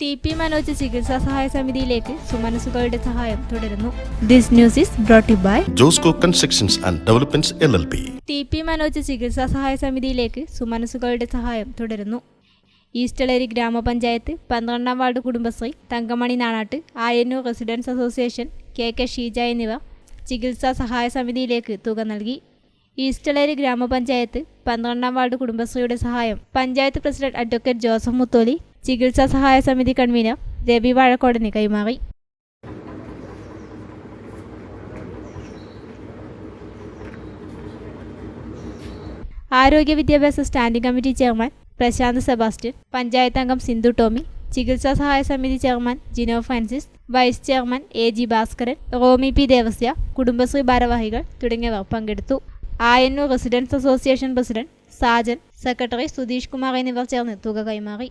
T P Manoj ചികിത്സാ സഹായ സമിതിയിലേക്ക് സുമനസുകളുടെ സഹായം തുടരുന്നു. This news is brought by Josco constructions and developments L L P T P Manoj ചികിത്സാ സഹായ സമിതിയിലേക്ക് സുമനസുകളുടെ സഹായം തുടരുന്നു. ഈസ്റ്റളേരി ഗ്രാമപഞ്ചായത്ത് പന്ത്രണ്ടാം ward Kudumbashree Thankamani Nanattu Ayannur residence association K K Sheeja എന്നിവ ചികിത്സാ സഹായ സമിതിയിലേക്ക് തുക നൽകി. ഈസ്റ്റളേരി ഗ്രാമപഞ്ചായത്ത് പന്ത്രണ്ടാം വാർഡ് കുടുംബശ്രീയുടെ സഹായം panchayat president advocate Joseph Mutholi ചികിത്സാ സഹായ സമിതി കൺവീനർ രവി വാഴക്കോടന് കൈമാറി. ആരോഗ്യ വിദ്യാഭ്യാസ standing committee chairman Prasanth Sebastian panchayat അംഗം സിന്ധു ടോമി ചികിത്സാ സഹായ സമിതി chairman Jino Francis vice chairman A G Bhaskaran Romy P Devasya Kudumbashree ഭാരവാഹികൾ തുടങ്ങിയവർ പങ്കെടുത്തു. Ayannur residence association president Sajan secretary Sudheesh Kumar എന്നിവർ ചേർന്ന് തുക കൈമാറി.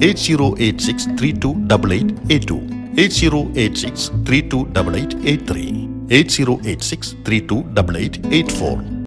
8086 328882, 8086 8086